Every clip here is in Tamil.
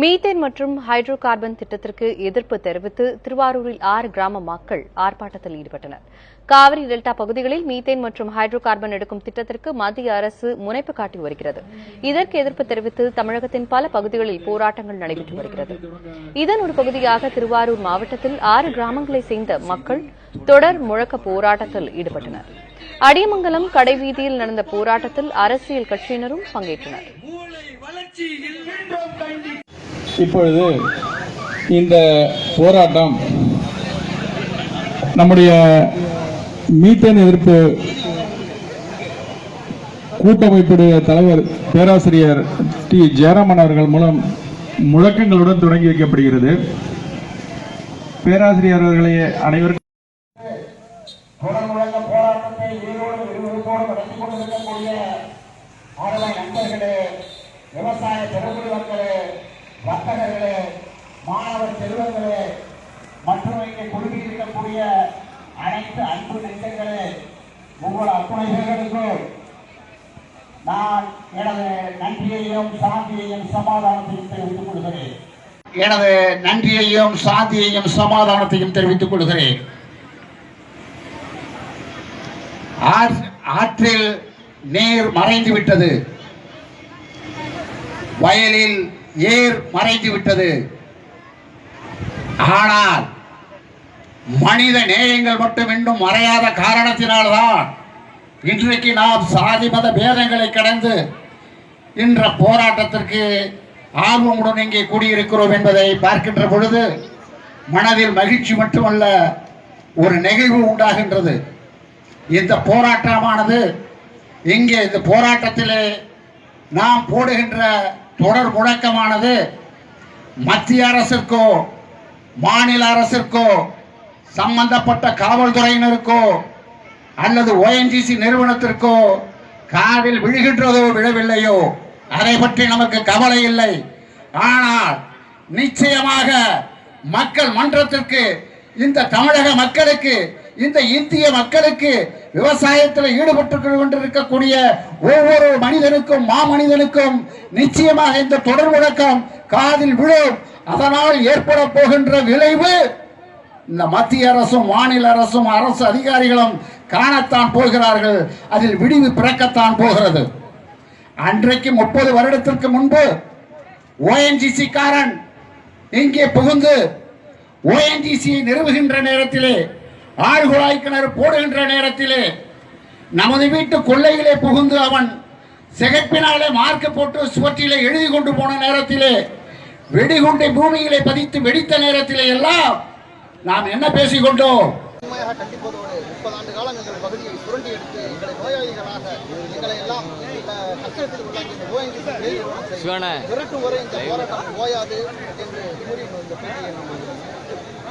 மீத்தேன் மற்றும் ஹைட்ரோ கார்பன் திட்டத்திற்கு எதிர்ப்பு தெரிவித்து திருவாரூரில் ஆறு கிராம மக்கள் ஆர்ப்பாட்டத்தில் ஈடுபட்டனர். காவிரி டெல்டா பகுதிகளில் மீத்தேன் மற்றும் ஹைட்ரோ கார்பன் எடுக்கும் திட்டத்திற்கு மத்திய அரசு முனைப்பு காட்டி வருகிறது. இதற்கு எதிர்ப்பு தெரிவித்து தமிழகத்தின் பல பகுதிகளில் போராட்டங்கள் நடைபெற்று வருகிறது. இதன் ஒரு பகுதியாக திருவாரூர் மாவட்டத்தில் ஆறு கிராமங்களைச் சேர்ந்த மக்கள் தொடர் முழக்க போராட்டத்தில் ஈடுபட்டனர். அடியமங்கலம் கடைவீதியில் நடந்த போராட்டத்தில் அரசியல் கட்சியினரும் பங்கேற்றனர். இப்பொழுது இந்த போராட்டம் நம்முடைய மீத்தேன் எதிர்ப்பு கூட்டமைப்புடைய தலைவர் பேராசிரியர் டி ஜெயராமன் அவர்கள் மூலம் முழக்கங்களுடன் தொடங்கி வைக்கப்படுகிறது. பேராசிரியர் அவர்களை அனைவருக்கும் விவசாய பெருங்குடி மக்களே வர்த்தகர்களே மாணவர் செல்வங்களே மற்றும் இங்கே குழுவில் இருக்கக்கூடிய அனைத்து அன்பு நெஞ்சங்களே உங்கள் அத்துணை பேர்களுக்கும் நான் எனது நன்றியையும் சாந்தியையும் சமாதானத்தையும் தெரிவித்துக் கொள்கிறேன். எனது நன்றியையும் சாந்தியையும் சமாதானத்தையும் தெரிவித்துக் கொள்கிறேன். ஆற்றில் நீர் மறைந்து விட்டது வயலில் ஏர் மறைந்து விட்டது. ஆனால் மனித நேயங்கள் மட்டும் இன்னும் மறையாத காரணத்தினால்தான் இன்றைக்கு நாம் சாதி மத பேதங்களை கடந்து இன்ற போராட்டத்திற்கு ஆர்வமுடன் இங்கே கூடியிருக்கிறோம் என்பதை பார்க்கின்ற பொழுது மனதில் மகிழ்ச்சி மட்டுமல்ல ஒரு நெகிழ்வு உண்டாகின்றது. இந்த போராட்டமானது இங்கே இந்த போராட்டத்திலே நாம் போடுகின்ற தொடர் முழக்கமானது மத்திய அரசிற்கோ மாநில அரசிற்கோ சம்பந்தப்பட்ட காவல்துறையினருக்கோ அல்லது ஓஎன்ஜிசி நிறுவனத்திற்கோ காதில் விழுகின்றதோ விழவில்லையோ அதை பற்றி நமக்கு கவலை இல்லை. ஆனால் நிச்சயமாக மக்கள் மன்றத்திற்கு இந்த தமிழக மக்களுக்கு இந்த இந்திய மக்களுக்கு விவசாயத்தில் ஈடுபட்டு கொண்டிருக்கக்கூடிய ஒவ்வொரு மனிதனுக்கும் மாமனிதனுக்கும் நிச்சயமாக இந்த தொடர் முழக்கம் காதில் விழும். அதனால் ஏற்பட போகின்ற விளைவு இந்த மத்திய அரசும் மாநில அரசும் அரசு அதிகாரிகளும் காணத்தான் போகிறார்கள். அதில் விடிவு பிறக்கத்தான் போகிறது. அன்றைக்கு முப்பது வருடத்திற்கு முன்பு ஓஎன்ஜிசி காரன் இங்கே புகுந்து ஓஎன்ஜிசியை நிறுவுகின்ற நேரத்திலே ஆழ்குழாய் கிணறு போடுகின்ற நேரத்திலே நமது வீட்டு கொள்ளையிலே புகுந்து அவன் சிகப்பினாலே மார்க்க போட்டு சுவற்றிலே எழுதி கொண்டு போன நேரத்திலே வெடிகுண்டை பூமியிலே பதித்து வெடித்த நேரத்திலே எல்லாம் நாம் என்ன பேசிக்கொண்டோம் உண்மையாக கண்டிப்பதோடு முப்பது ஆண்டு காலம் எங்கள் பகுதியை சுரண்டி எடுத்து எங்களை நோயாளிகளாக எங்களை எல்லாம் இந்த கஷ்டத்தில் உள்ளாக்கி இந்த ஓஎன்ஜி சிவனே. விரட்டும் வரை இந்த போராட்டம் ஓயாது என்று கூறி இந்த பேட்டியை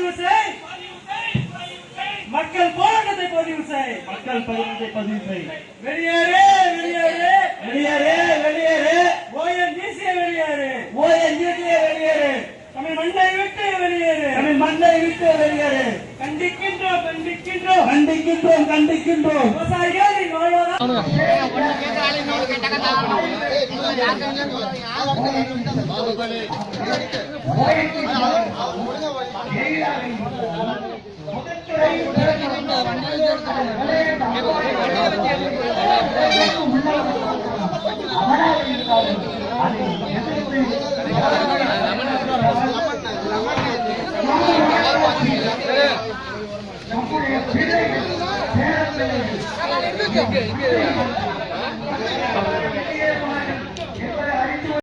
பதிவு செய். மக்கள் போராட்டத்தை பதிவு செய். மக்கள் போராட்டத்தை பதிவு செய். வெளியேறு வெளியேறு. வெளியேறு வெளியேறு. ஓஎன்ஜிசி வெளியேறு. ஓஎன்ஜிசி வெளியேறு. தமிழ் மண்ணை விட்டு வெளியேறு. தமிழ் மண்ணை விட்டு வெளியேறு. கண்டிக்கின்றோம் கண்டிக்கின்றோம். கண்டிக்கின்றோம் கண்டிக்கின்றோம். விவசாயிகளின் வாழ்வாதார இங்கே இங்கே